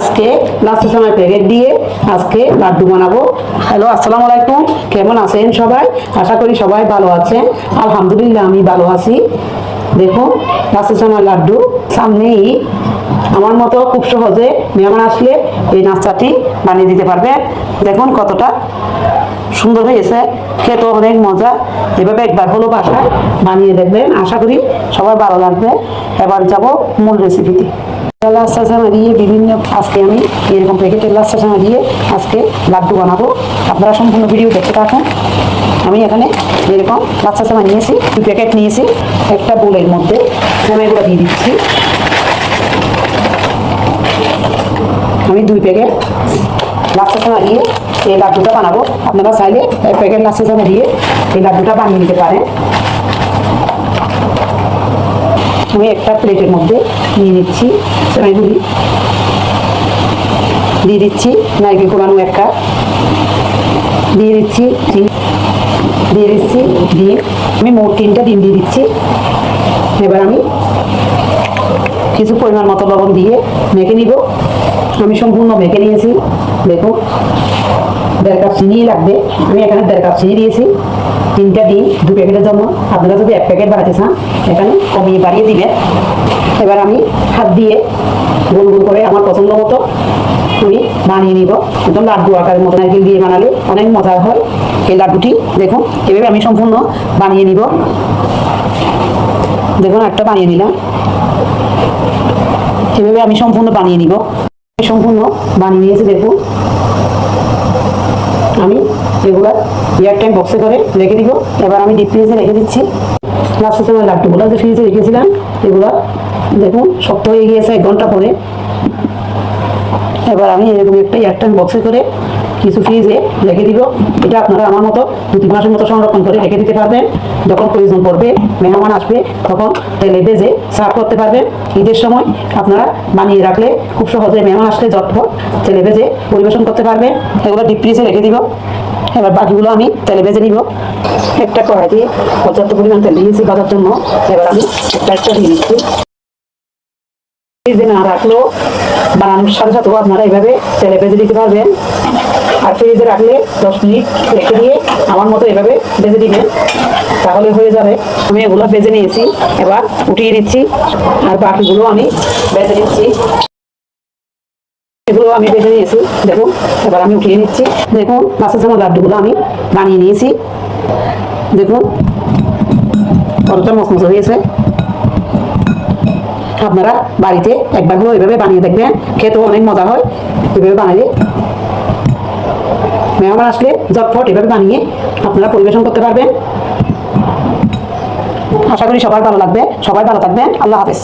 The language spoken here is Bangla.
আজকে লাস্টের সময় প্যাকেট দিয়ে আজকে লাড্ডু বানাবো। হ্যালো আসসালামু আলাইকুম। কেমন আছেন সবাই? আশা করি সবাই ভালো আছেন। আলহামদুলিল্লাহ, আমি ভালো আছি। দেখুন লাস্টের সময় লাড্ডু। সামনেই আমার মতো খুব সহজে মেহমান আসলে এই নাস্তাটি বানিয়ে দিতে পারবে দেখুন কতটা সুন্দর হয়েছে। খেতে অনেক মজা। এভাবে একবার হলো বাসায় বানিয়ে দেখবেন। আশা করি সবার ভালো লাগবে। এবার যাব মূল রেসিপিতে লাচ্ছা চানা দিয়ে বিভিন্ন আজকে আমি এরকম প্যাকেটের লাচ্ছা চানা দিয়ে আজকে লাড্ডু বানাবো। আপনারা সম্পূর্ণ ভিডিও দেখতে থাকুন। আমি এখানে এরকম লাচ্ছা চানা নিয়েছি দুই প্যাকেট নিয়েছি, একটা বোলের মধ্যে। সেমাইগুলো দিয়ে দিচ্ছি। আমি দুই প্যাকেট লাচ্ছা চানা দিয়ে এই লাড্ডুটা বানাবো। আপনারা চাইলে এক প্যাকেট লাচ্ছা চানা দিয়ে এই লাড্ডুটা বানিয়ে নিতে পারেন। আমি একটা প্লেটের মধ্যে নিয়ে নিচ্ছি সেমাইগুলি দিয়ে দিচ্ছি নারকেল কোরানো এক কাপ। দিয়ে দিচ্ছি দিয়ে দিচ্ছি ডিম। আমি মোট তিনটা ডিম দিয়ে দিচ্ছি। এবার আমি কিছু পরিমাণ মতো লবণ দিয়ে মেখে নিব। আমি সম্পূর্ণ মেখে নিয়েছি। দেখুন, দেড় কাপ চিনি লাগবে। আমি এখানে দেড় কাপ চিনি দিয়েছি। তিনটা ডিম, দু প্যাকেটের জন্য। আপনারা যদি এক প্যাকেট বাড়াতে চান, এখানে কমিয়ে বাড়িয়ে দিবেন। এবার আমি হাত দিয়ে গোল গোল করে আমার পছন্দ মতো আমি বানিয়ে নিব। একদম লাড্ডু আকারের মতো নারকেল দিয়ে বানালে অনেক মজার হয়। এই লাড্ডুটি দেখুন, এভাবে আমি সম্পূর্ণ বানিয়ে নিব। দেখুন, একটা বানিয়ে নিলাম। এভাবে আমি সম্পূর্ণ বানিয়ে নিব। সম্পূর্ণ বানিয়ে নিয়েছি, দেখুন। আমি এগুলো এয়ার টাইম বক্সে করে রেখে দিব। এবার আমি ডিপ ফ্রিজে রেখে দিচ্ছি। লাস্টের সময় লাড্ডুগুলো যে ফ্রিজে রেখেছিলাম। এগুলো দেখুন, শক্ত হয়ে গিয়েছে এক ঘণ্টা পরে। এবার আমি এরকম একটা এয়ার টাইম বক্সে করে কিছু ফ্রিজে রেখে দিব। এটা আপনারা আমার মতো দু তিন মাসের মতো সংরক্ষণ করে রেখে দিতে পারবেন। যখন প্রয়োজন পড়বে, মেহমান আসবে, তখন তেলে ভেজে সার্ভ করতে পারবেন। ঈদের সময় আপনারা বানিয়ে রাখলে খুব সহজে মেহমান আসলে ঝটপট তেলে ভেজে পরিবেশন করতে পারবে এগুলো ডিপ ফ্রিজে রেখে দিব। এবার বাকিগুলো আমি তেলে ভেজে নিব। একটা দিয়ে পর্যাপ্ত পরিমাণ তেল দিয়েছি ভাজার জন্য। এবার আমি একটা একটা দিয়ে দিচ্ছি। ফ্রিজে না রাখলেও বানানোর সাথে সাথেও আপনারা এইভাবে তেলে ভেজে দিতে পারবেন। আর ফ্রিজে রাখলে দশ মিনিট রেখে দিয়ে আমার মতো এভাবে ভেজে দিবেন তাহলে হয়ে যাবে। আমি এগুলো ভেজে নিয়েছি, এবার উঠিয়ে দিচ্ছি, আর বাকিগুলো আমি ভেজে নিচ্ছি। এগুলো আমি ভেজে নিয়েছি, দেখুন, এবার আমি উঠিয়ে নিচ্ছি। দেখুন, মাছের জন্য লাড্ডুগুলো আমি বানিয়ে নিয়েছি। দেখুন, কতটা মসমস হয়েছে। আপনারা বাড়িতে একবার হলেও এভাবে বানিয়ে দেখবেন, খেতেও অনেক মজা হয়। এভাবে বানালে মেহমান আসলে ঝটফট এভাবে বানিয়ে আপনারা পরিবেশন করতে পারবেন। আশা করি সবার ভালো লাগবে। সবাই ভালো থাকবেন। আল্লাহ হাফেজ।